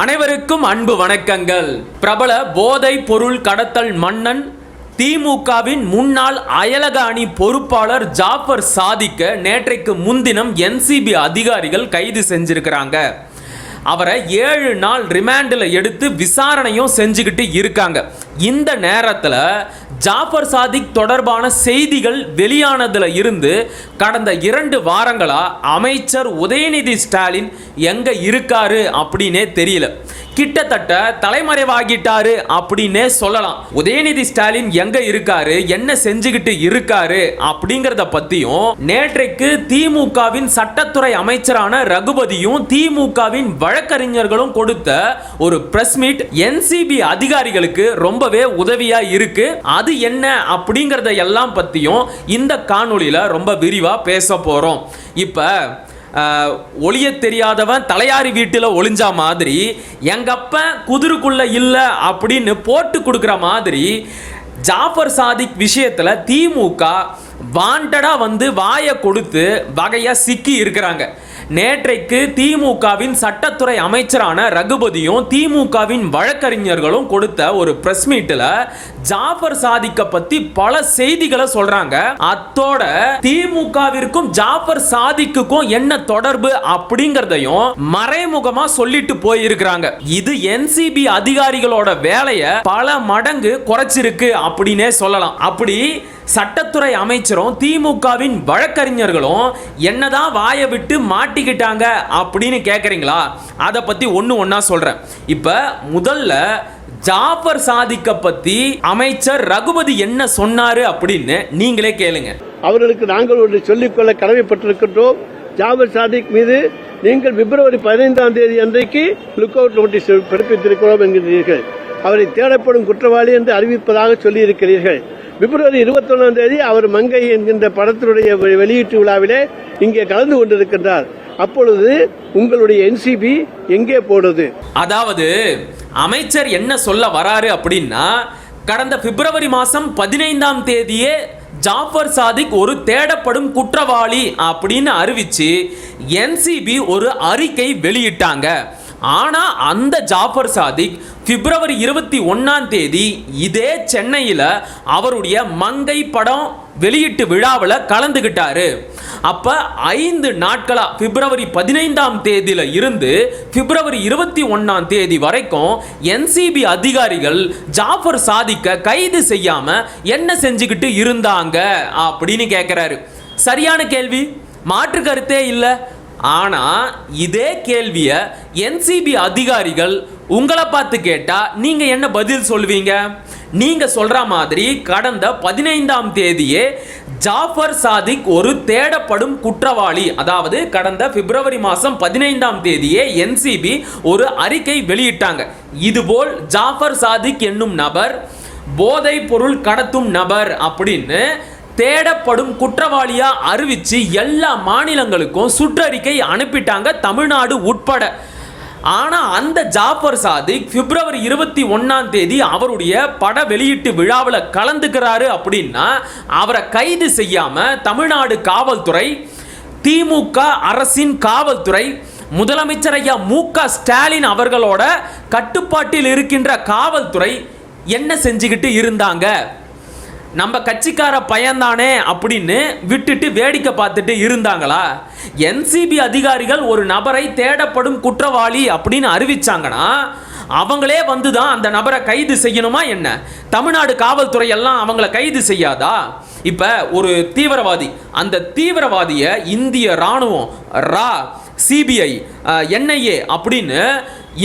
அனைவருக்கும் அன்பு வணக்கங்கள். பிரபல போதை பொருள் கடத்தல் மன்னன் திமுகவின் முன்னாள் அயலக அணி பொறுப்பாளர் ஜாஃபர் சாதிக்க நேற்றைக்கு முன்தினம் என்சிபி அதிகாரிகள் கைது செஞ்சிருக்கிறாங்க. அவரை ஏழு நாள் ரிமாண்டில் எடுத்து விசாரணையும் செஞ்சுக்கிட்டு இருக்காங்க. இந்த நேரத்தில் ஜாஃபர் சாதிக் தொடர்பான செய்திகள் வெளியானதில் இருந்து கடந்த இரண்டு வாரங்களாக அமைச்சர் உதயநிதி ஸ்டாலின் எங்கே இருக்காரு அப்படின்னே தெரியல. கிட்டத்தட்ட தலைமறைவாகிட்டாரு அப்படின்னே சொல்லலாம். உதயநிதி ஸ்டாலின் எங்க இருக்காரு? என்ன செஞ்சுக்கிட்டு இருக்காரு? அப்படிங்கறத பத்தியும் நேற்றைக்கு திமுகவின் சட்டத்துறை அமைச்சரான ரகுபதியும் திமுகவின் வழக்கறிஞர்களும் கொடுத்த ஒரு பிரஸ் மீட் என்சிபி அதிகாரிகளுக்கு ரொம்பவே உதவியா இருக்கு. அது என்ன அப்படிங்கறத எல்லாம் பத்தியும் இந்த காணொலியில ரொம்ப விரிவா பேச போறோம். இப்ப ஒளிய தெரியாதவன் தலையாரி வீட்டில் ஒளிஞ்சா மாதிரி எங்கப்ப குதிருக்குள்ள இல்லை அப்படின்னு போட்டு கொடுக்குற மாதிரி ஜாஃபர் சாதிக் விஷயத்தில் திமுக வாண்டடாக வந்து வாயை கொடுத்து வகையாக சிக்கி இருக்கிறாங்க. நேற்றைக்கு திமுகவின் சட்டத்துறை அமைச்சரான ரகுபதியும் திமுகவின் வழக்கறிஞர்களும் கொடுத்த ஒரு பிரஸ் மீட்டில் ஜாஃபர் சாதிக்க பத்தி பல செய்திகளை சொல்றாங்க. அத்தோட திமுகவிற்கும் ஜாஃபர் சாதிக்குக்கும் என்ன தொடர்பு அப்படிங்கறதையும் மறைமுகமா சொல்லிட்டு போயிருக்கிறாங்க. இது என்சிபி அதிகாரிகளோட வேலையை பல மடங்கு குறைச்சிருக்கு அப்படின்னே சொல்லலாம். அப்படி சட்டத்துறை அமைச்சரும் திமுகவின் வழக்கறிஞர்களும் என்னதான் வாயை விட்டு மாட்டிக்கிட்டாங்க அப்படின்னு கேட்குறீங்களா அதை பற்றி ஒன்று ஒன்றா சொல்கிறேன் இப்போ முதல்ல ஜாஃபர் சாதிக்க பற்றி அமைச்சர் ரகுபதி என்ன சொன்னார் அப்படின்னு நீங்களே கேளுங்க. அவர்களுக்கு நாங்கள் ஒன்று சொல்லிக்கொள்ள கடமைப்பட்டிருக்கின்றோம். ஜாபர் சாதிக் மீது நீங்கள் பிப்ரவரி பதினைந்தாம் தேதி அன்றைக்கு லுக் அவுட் நோட்டீஸ் பிறப்பித்திருக்கிறோம் என்கிறீர்கள். அவரை தேடப்படும் குற்றவாளி என்று அறிவிப்பதாக சொல்லியிருக்கிறீர்கள். பிப்ரவரி இருபத்தொன்னாம் தேதி அவர் மங்கை என்கின்ற படத்தினுடைய வெ- வெளியீட்டு விழாவிலே இங்கே கலந்து கொண்டிருக்கின்றார். அப்பொழுது உங்களுடைய என்சிபி எங்கே போடுது அதாவது அமைச்சர் என்ன சொல்ல வராரு அப்படின்னா கடந்த பிப்ரவரி மாதம் பதினைந்தாம் தேதியே ஜாஃபர் சாதிக் ஒரு தேடப்படும் குற்றவாளி அப்படின்னு அறிவிச்சு என்சிபி ஒரு அறிக்கை வெளியிட்டாங்க. ஆனால் அந்த ஜாஃபர் சாதிக் பிப்ரவரி இருபத்தி ஒன்றாம் தேதி இதே சென்னையில் அவருடைய மங்கை படம் வெளியீட்டு விழாவில் கலந்துக்கிட்டாரு அப்போ ஐந்து நாட்களாக பிப்ரவரி பதினைந்தாம் தேதியில் இருந்து பிப்ரவரி இருபத்தி ஒன்றாம் தேதி வரைக்கும் என்சிபி அதிகாரிகள் ஜாஃபர் சாதிக்க கைது செய்யாமல் என்ன செஞ்சுக்கிட்டு இருந்தாங்க அப்படின்னு கேட்குறாரு சரியான கேள்வி? மாற்று கருத்தே இல்லை. ஆனால் இதே கேள்வியை என்சிபி அதிகாரிகள் உங்களை பார்த்து கேட்டால் நீங்கள் என்ன பதில் சொல்வீங்க நீங்கள் சொல்கிற மாதிரி கடந்த பதினைந்தாம் தேதியே ஜாஃபர் சாதிக் ஒரு தேடப்படும் குற்றவாளி அதாவது கடந்த பிப்ரவரி மாதம் பதினைந்தாம் தேதியே என்சிபி ஒரு அறிக்கை வெளியிட்டாங்க. இதுபோல் ஜாஃபர் சாதிக் என்னும் நபர் போதைப் பொருள் கடத்தும் நபர் அப்படின்னு தேடப்படும் குற்றவாளியா அறிவிச்சு எல்லா மாநிலங்களுக்கும் சுற்றறிக்கை அனுப்பிட்டாங்க தமிழ்நாடு உட்பட. ஆனால் அந்த ஜாஃபர் சாதிக் பிப்ரவரி இருபத்தி ஒன்றாம் தேதி அவருடைய பட வெளியீட்டு விழாவில் கலந்துக்கிறாரு அப்படின்னா அவரை கைது செய்யாமல் தமிழ்நாடு காவல்துறை திமுக அரசின் காவல்துறை முதலமைச்சர் ஐயா மு க ஸ்டாலின் அவர்களோட கட்டுப்பாட்டில் இருக்கின்ற காவல்துறை என்ன செஞ்சுக்கிட்டு இருந்தாங்க? நம்ம கட்சிக்கார பையன்தானே அப்படின்னு விட்டுட்டு வேடிக்கை பார்த்துட்டு இருந்தாங்களா? என்சிபி அதிகாரிகள் ஒரு நபரை தேடப்படும் குற்றவாளி அப்படின்னு அறிவிச்சாங்கன்னா அவங்களே வந்து தான் அந்த நபரை கைது செய்யணுமா என்ன? தமிழ்நாடு காவல்துறை எல்லாம் அவங்கள கைது செய்யாதா? இப்போ ஒரு தீவிரவாதி அந்த தீவிரவாதியை இந்திய ராணுவம் ரா சிபிஐ என்ஐஏ அப்படின்னு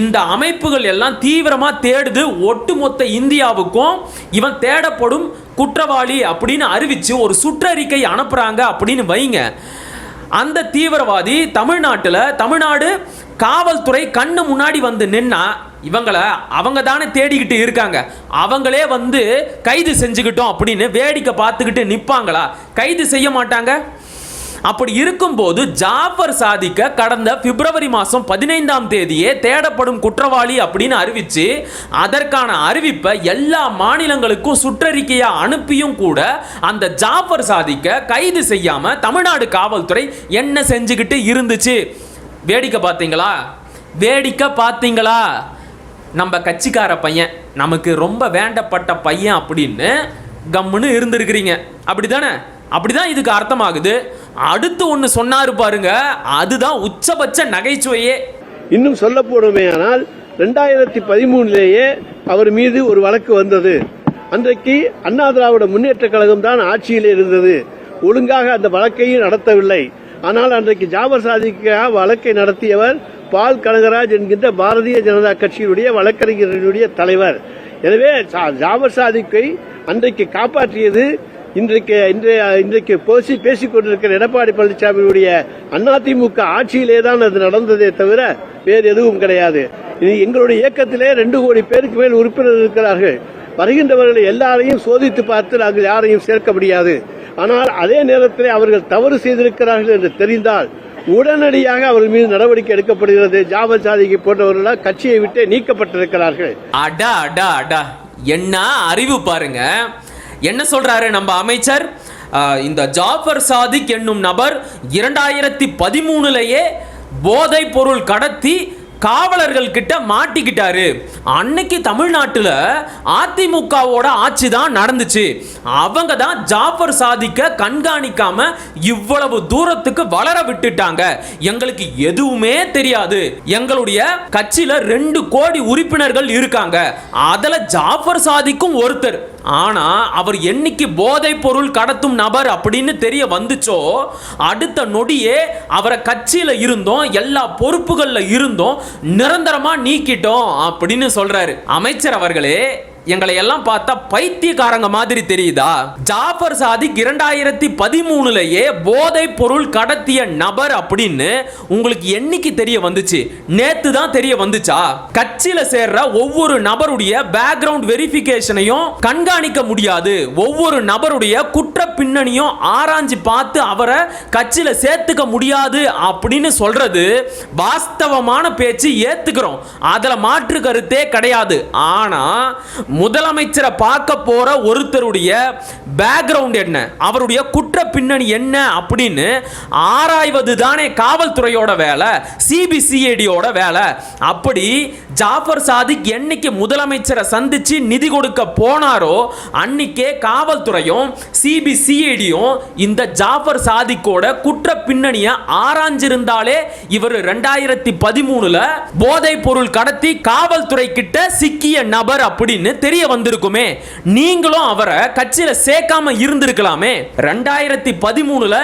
இந்த அமைப்புகள் எல்லாம் தீவிரமாக தேடுது. ஒட்டுமொத்த இந்தியாவுக்கும் இவன் தேடப்படும் குற்றவாளி அப்படின்னு அறிவித்து ஒரு சுற்றறிக்கை அனுப்புகிறாங்க அப்படின்னு வைங்க. அந்த தீவிரவாதி தமிழ்நாட்டில் தமிழ்நாடு காவல்துறை கண்ணு முன்னாடி வந்து நின்னா இவங்கள அவங்க தானே தேடிக்கிட்டு இருக்காங்க. அவங்களே வந்து கைது செஞ்சுக்கிட்டோம் அப்படின்னு வேடிக்கை பார்த்துக்கிட்டு நிற்பாங்களா கைது செய்ய மாட்டாங்க. அப்படி இருக்கும்போது ஜாஃபர் சாதிக்க கடந்த பிப்ரவரி மாதம் பதினைந்தாம் தேதியே தேடப்படும் குற்றவாளி அப்படின்னு அறிவிச்சு அதற்கான அறிவிப்பை எல்லா மாநிலங்களுக்கும் சுற்றறிக்கையாக அனுப்பியும் கூட அந்த ஜாஃபர் சாதிக்க கைது செய்யாம தமிழ்நாடு காவல்துறை என்ன செஞ்சுக்கிட்டு இருந்துச்சு? வேடிக்கை பார்த்தீங்களா? வேடிக்கை பார்த்தீங்களா? நம்ம கட்சிக்கார பையன் நமக்கு ரொம்ப வேண்டப்பட்ட பையன் அப்படின்னு கம்முன்னு இருந்திருக்கிறீங்க. அப்படிதானே அப்படிதான் இதுக்கு அர்த்தமாகுது. அடுத்து ஒன்று சொன்னாரு பாருங்க அதுதான் உச்சபட்ச நகைச்சுவையே. இன்னும் சொல்ல போடுமேயானால் ரெண்டாயிரத்தி பதிமூணுலேயே அவர் மீது ஒரு வழக்கு வந்தது. அன்றைக்கு அண்ணா திராவிட முன்னேற்ற கழகம் தான் ஆட்சியில் இருந்தது. ஒழுங்காக அந்த வழக்கையும் நடத்தவில்லை. ஆனால் அன்றைக்கு ஜாபர் சாதிக்காக வழக்கை நடத்தியவர் பால் கனகராஜ் என்கின்ற பாரதிய ஜனதா கட்சியினுடைய வழக்கறிஞர்களுடைய தலைவர். எனவே ஜாபர் சாதிக்கை அன்றைக்கு காப்பாற்றியது இன்றைக்கு இன்றைய இன்றைக்கு பேசி பேசிக் கொண்டிருக்கிற எடப்பாடி பழனிசாமியுடைய அதிமுக ஆட்சியிலே தான் அது நடந்ததே தவிர வேறு எதுவும் கிடையாது. இது எங்களுடைய இயக்கத்திலே ரெண்டு கோடி பேருக்கு மேல் உறுப்பினர் இருக்கிறார்கள். வருகின்றவர்களை எல்லாரையும் சோதித்து பார்த்து நாங்கள் யாரையும் சேர்க்க முடியாது. ஆனால் அதே நேரத்தில் அவர்கள் தவறு செய்திருக்கிறார்கள் என்று தெரிந்தால் உடனடியாக அவர்கள் மீது நடவடிக்கை எடுக்கப்படுகிறது. ஜாபர் சாதிக்கு போன்றவர்களால் கட்சியை விட்டு நீக்கப்பட்டிருக்கிறார்கள். அடா அடா அடா. என்ன அறிவு பாருங்க. என்ன சொல்கிறாரு நம்ம அமைச்சர்? இந்த ஜாஃபர் சாதிக் என்னும் நபர் இரண்டாயிரத்தி பதிமூணுலேயே போதைப் பொருள் கடத்தி காவலர்கள் கிட்ட மாட்டிக்கிட்டாரு. அன்னைக்கு தமிழ்நாட்டில் அதிமுகவோட ஆட்சி தான் நடந்துச்சு. அவங்க தான் ஜாஃபர் சாதிக்க கண்காணிக்காம இவ்வளவு தூரத்துக்கு வளர விட்டுட்டாங்க. எங்களுக்கு எதுவுமே தெரியாது. எங்களுடைய கட்சியில ரெண்டு கோடி உறுப்பினர்கள் இருக்காங்க. அதில் ஜாஃபர் சாதிக்கும் ஒருத்தர். ஆனால் அவர் என்னைக்கு போதைப் பொருள் கடத்தும் நபர் அப்படின்னு தெரிய வந்துச்சோ அடுத்த நொடியே அவரை கட்சியில் இருந்தோம் எல்லா பொறுப்புகளில் இருந்தோம் நிரந்தரமாக நீக்கிட்டோம் அப்படின்னு சொல்கிறாரு அமைச்சர் அவர்களே எங்களை எல்லாம் பார்த்தா பைத்தியக்காரங்க மாதிரி தெரியுதா? ஜாஃபர் சாதிக் இரண்டாயிரத்தி பதிமூணுலயே போதைப் பொருள் கடத்திய நபர் அப்படின்னு உங்களுக்கு என்னைக்கு தெரிய வந்துச்சு? நேத்து தான் தெரிய வந்துச்சா? கட்சியில சேர்ற ஒவ்வொரு நபருடைய பேக்ரவுண்ட் வெரிஃபிகேஷனையும் கண்காணிக்க முடியாது. ஒவ்வொரு நபருடைய குற்ற பின்னணியும் ஆராய்ஞ்சு பார்த்து அவரை கட்சியில சேர்த்துக்க முடியாது அப்படின்னு சொல்றது வாஸ்தவமான பேச்சு ஏத்துக்கிறோம். அதுல மாற்று கருத்தே கிடையாது. ஆனா முதலமைச்சரை பார்க்க போகிற ஒருத்தருடைய பேக்ரவுண்ட் என்ன? அவருடைய குற்ற பின்னணி என்ன அப்படின்னு ஆராய்வது தானே காவல்துறையோட வேலை சிபிசிஐடியோட வேலை. அப்படி ஜாஃபர் சாதிக் என்னைக்கு முதலமைச்சரை சந்தித்து நிதி கொடுக்க போனாரோ அன்னைக்கே காவல்துறையும் சிபிசிஐடியும் இந்த ஜாஃபர் சாதிக்கோட குற்ற பின்னணியை ஆராய்ஞ்சிருந்தாலே இவர் ரெண்டாயிரத்தி பதிமூணுல போதைப் பொருள் கடத்தி காவல்துறை கிட்ட சிக்கிய நபர் அப்படின்னு தெரிய வந்திருக்குமே நீங்களும் அவரை கட்சியில் சேர்க்காம இருந்திருக்கலாமே. ரெண்டாயிரத்தி பதிமூணுல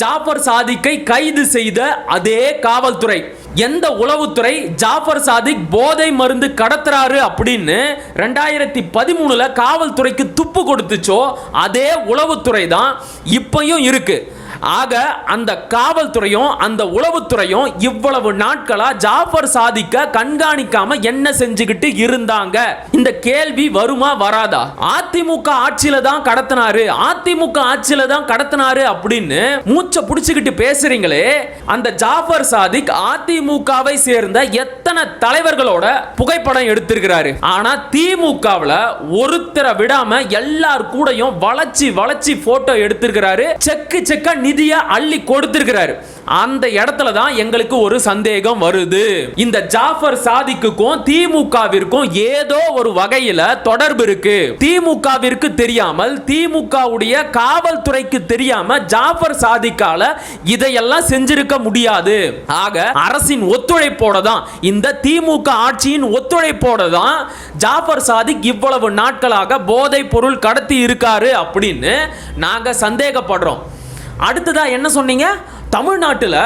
ஜாஃபர் சாதிக்கை கைது செய்த அதே காவல்துறை. எந்த உளவுத்துறை ஜாஃபர் சாதிக் போதை மருந்து கடத்துறாரு அப்படின்னு ரெண்டாயிரத்தி பதிமூணுல காவல்துறைக்கு துப்பு கொடுத்துச்சோ அதே உளவுத்துறை தான் இப்பையும் இருக்குது ஆக அந்த காவல்துறையும் அந்த உளவுத்துறையும் இவ்வளவு நாட்களா ஜாஃபர் சாதிக்க கண்காணிக்காம என்ன செஞ்சுக்கிட்டு இருந்தாங்க? இந்த கேள்வி வருமா வராதா? அதிமுக ஆட்சியில தான் கடத்தினாரு. அதிமுக ஆட்சியில தான் கடத்தினாரு அப்படின்னு மூச்சை புடிச்சுக்கிட்டு பேசுறீங்களே. அந்த ஜாஃபர் சாதிக் அதிமுகவை சேர்ந்த எத்தனை தலைவர்களோட புகைப்படம் எடுத்திருக்கிறாரு? ஆனா திமுகவுல ஒருத்தரை விடாம எல்லார் கூடயும் வளைச்சி வளைச்சி போட்டோ எடுத்திருக்கிறாரு. செக்கு செக்கா நிதியை அள்ளி கொடுத்திருக்கிறாரு. அந்த இடத்துல தான் எங்களுக்கு ஒரு சந்தேகம் வருது. இந்த ஜாஃபர் சாதிக்குக்கும் திமுகவிற்கும் ஏதோ ஒரு வகையில தொடர்பு இருக்கு. திமுகவிற்கு தெரியாமல் திமுகவுடைய காவல்துறைக்கு தெரியாம ஜாஃபர் சாதிக்கால இதையெல்லாம் செஞ்சிருக்க முடியாது. ஆக அரசின் ஒத்துழைப்போட தான் இந்த திமுக ஆட்சியின் ஒத்துழைப்போட தான் ஜாஃபர் சாதிக் இவ்வளவு நாட்களாக போதைப் பொருள் கடத்தி இருக்காரு அப்படின்னு நாங்க சந்தேகப்படுறோம். அடுத்ததா என்ன சொன்னீங்க? தமிழ்நாட்டில்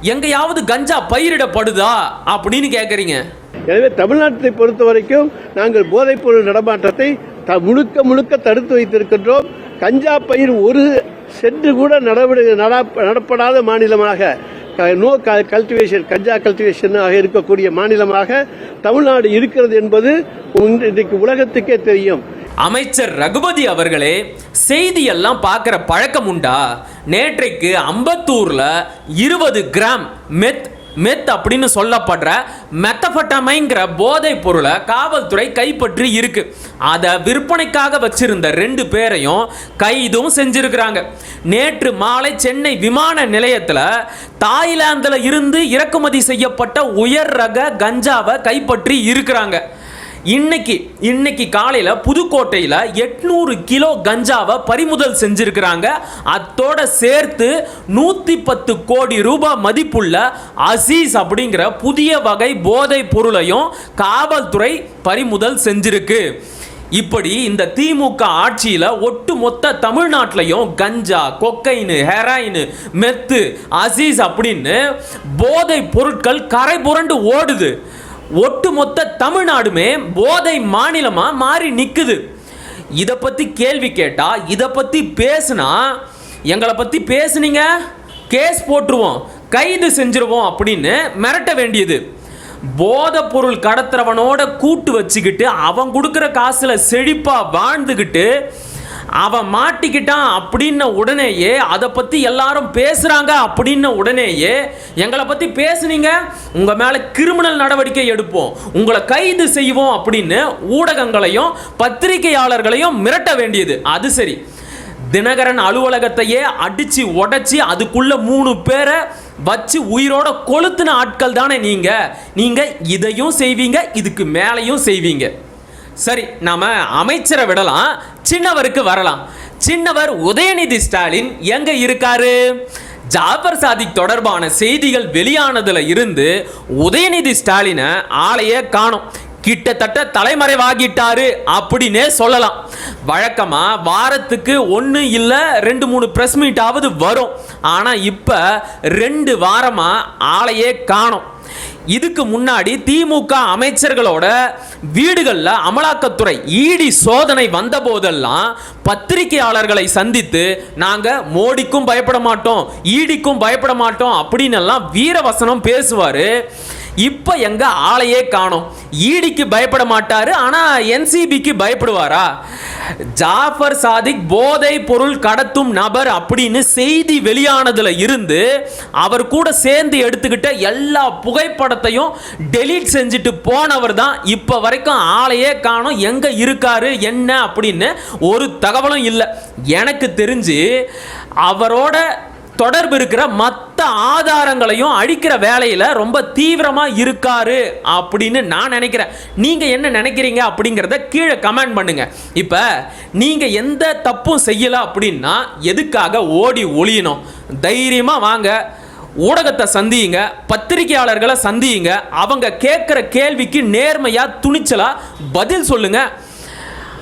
எங்கேயாவது கஞ்சா பயிரிடப்படுதா? அப்படின்னு கேட்குறீங்க எனவே தமிழ்நாட்டை பொறுத்த வரைக்கும் நாங்கள் போதைப்பொருள் நடமாட்டத்தை த- முழுக்க முழுக்க தடுத்து வைத்திருக்கின்றோம். கஞ்சா பயிர் ஒரு சென்று கூட நடவடி நடப்படாத மாநிலமாக க- நோ கல்டிவேஷன் கஞ்சா கல்டிவேஷனாக இருக்கக்கூடிய மாநிலமாக தமிழ்நாடு இருக்கிறது என்பது இன்றைக்கு உலகத்துக்கே தெரியும். அமைச்சர் ரகுபதி அவர்களே செய்தியெல்லாம் பார்க்குற பழக்கம் உண்டா? நேற்றைக்கு அம்பத்தூரில் இருபது கிராம் மெத் மெத் அப்படின்னு சொல்லப்படுற மெத்தபட்டமைங்கிற போதைப் பொருளை காவல்துறை கைப்பற்றி இருக்கு. அதை விற்பனைக்காக வச்சிருந்த ரெண்டு பேரையும் கைதும் செஞ்சிருக்கிறாங்க. நேற்று மாலை சென்னை விமான நிலையத்தில் தாய்லாந்தில் இருந்து இறக்குமதி செய்யப்பட்ட உயர் ரக கஞ்சாவை கைப்பற்றி இருக்கிறாங்க. இன்னைக்கு இன்னைக்கு காலையில் புதுக்கோட்டையில் எட்நூறு கிலோ கஞ்சாவை பறிமுதல் செஞ்சிருக்கிறாங்க. அத்தோட சேர்த்து நூற்றி பத்து கோடி ரூபாய் மதிப்புள்ள அசீஸ் அப்படிங்கிற புதிய வகை போதைப் பொருளையும் காவல்துறை பறிமுதல் செஞ்சிருக்கு. இப்படி இந்த திமுக ஆட்சியில் ஒட்டு மொத்த தமிழ்நாட்டிலையும் கஞ்சா கொக்கைனு ஹெராயின் மெத்து அசீஸ் அப்படின்னு போதைப் பொருட்கள் கரை புரண்டு ஓடுது. ஒட்டுமொத்த தமிழ்நாடுமே போதை மாநிலமாக மாறி நிற்குது இதை பற்றி கேள்வி கேட்டால் இதை பற்றி பேசுனா எங்களை பற்றி பேசுனீங்க கேஸ் போட்டுருவோம் கைது செஞ்சிருவோம் அப்படின்னு மிரட்ட வேண்டியது. போதைப் பொருள் கடத்துறவனோட கூட்டு வச்சுக்கிட்டு அவன் கொடுக்குற காசில் செழிப்பாக வாழ்ந்துக்கிட்டு அவன் மாட்டிக்கிட்டான் அப்படின்ன உடனேயே அதை பற்றி எல்லாரும் பேசுகிறாங்க அப்படின்ன உடனேயே எங்களை பற்றி பேசுனீங்க உங்கள் மேலே கிரிமினல் நடவடிக்கை எடுப்போம் உங்களை கைது செய்வோம் அப்படின்னு ஊடகங்களையும் பத்திரிகையாளர்களையும் மிரட்ட வேண்டியது. அது சரி. தினகரன் அலுவலகத்தையே அடித்து உடைச்சி அதுக்குள்ளே மூணு பேரை வச்சு உயிரோட கொளுத்துன ஆட்கள் தானே நீங்கள் நீங்கள் இதையும் செய்வீங்க இதுக்கு மேலையும் செய்வீங்க. சரி நாம அமைச்சரை விடலாம் சின்னவருக்கு வரலாம். சின்னவர் உதயநிதி ஸ்டாலின் எங்க இருக்காரு? ஜாபர் சாதிக் தொடர்பான செய்திகள் வெளியானதுல இருந்து உதயநிதி ஸ்டாலினை ஆளையே காணோம். கிட்டத்தட்ட தலைமறைவாகிட்டாரு அப்படின்னே சொல்லலாம். வழக்கமாக வாரத்துக்கு ஒன்று இல்லை ரெண்டு மூணு ப்ரெஸ் மீட்டாவது வரும். ஆனால் இப்போ ரெண்டு வாரமாக ஆளையே காணோம். இதுக்கு முன்னாடி திமுக அமைச்சர்களோட வீடுகளில் அமலாக்கத்துறை ஈடி சோதனை வந்த போதெல்லாம் பத்திரிகையாளர்களை சந்தித்து நாங்கள் மோடிக்கும் பயப்பட மாட்டோம் ஈடிக்கும் பயப்பட மாட்டோம் அப்படின்னு எல்லாம் வீரவசனம் பேசுவார். இப்போ எங்க ஆளையே காணோம். ஈடிக்கு பயப்பட மாட்டாரு ஆனா என்சிபிக்கு பயப்படுவாரா? ஜாஃபர் சாதிக் போதை பொருள் கடத்தும் நபர் அப்படின்னு செய்தி வெளியானதுல இருந்து அவர் கூட சேர்ந்து எடுத்துக்கிட்ட எல்லா புகைப்படத்தையும் டெலீட் செஞ்சுட்டு போனவர் தான் இப்போ வரைக்கும் ஆளையே காணும். எங்க இருக்காரு? என்ன? அப்படின்னு ஒரு தகவலும் இல்லை. எனக்கு தெரிஞ்சு அவரோட தொடர்பு இருக்கிற மற்ற ஆதாரங்களையும் அழிக்கிற வேலையில் ரொம்ப தீவிரமாக இருக்காரு அப்படின்னு நான் நினைக்கிறேன். நீங்கள் என்ன நினைக்கிறீங்க அப்படிங்கிறத கீழே கமெண்ட் பண்ணுங்கள் இப்போ நீங்கள் எந்த தப்பும் செய்யலை அப்படின்னா எதுக்காக ஓடி ஒளியணும்? தைரியமாக வாங்க. ஊடகத்தை சந்தியுங்க. பத்திரிகையாளர்களை சந்தியுங்க. அவங்க கேட்குற கேள்விக்கு நேர்மையாக துணிச்சலாக பதில் சொல்லுங்கள்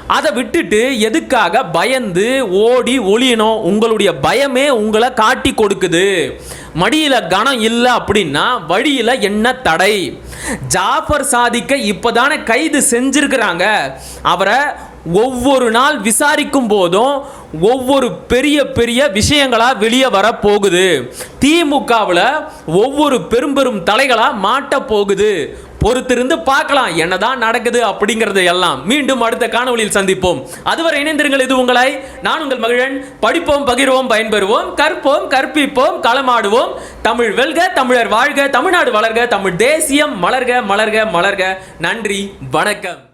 அதை விட்டுட்டு எதுக்காக பயந்து ஓடி ஒளியணும்? உங்களுடைய பயமே உங்களை காட்டி கொடுக்குது. மடியில் கணம் இல்லை அப்படின்னா வழியில் என்ன தடை? ஜாஃபர் சாதிக்க இப்பதானே கைது செஞ்சிருக்கிறாங்க. அவரை ஒவ்வொரு நாள் விசாரிக்கும் போதும் ஒவ்வொரு பெரிய பெரிய விஷயங்களாக வெளியே வர போகுது. திமுகவில் ஒவ்வொரு பெரும் பெரும் தலைகளாக மாட்ட போகுது. பொறுத்திருந்து பார்க்கலாம். என்னதான் நடக்குது அப்படிங்கறது எல்லாம். மீண்டும் அடுத்த காணொலியில் சந்திப்போம். அதுவரை இணைந்திருங்கள் இது உங்களை. நான் உங்கள் மகிழன். படிப்போம் பகிர்வோம் பயன்பெறுவோம். கற்போம் கற்பிப்போம் களமாடுவோம். தமிழ் வெல்க தமிழர் வாழ்க. தமிழ்நாடு வளர்க. தமிழ் தேசியம் மலர்க மலர்க மலர்க. நன்றி வணக்கம்.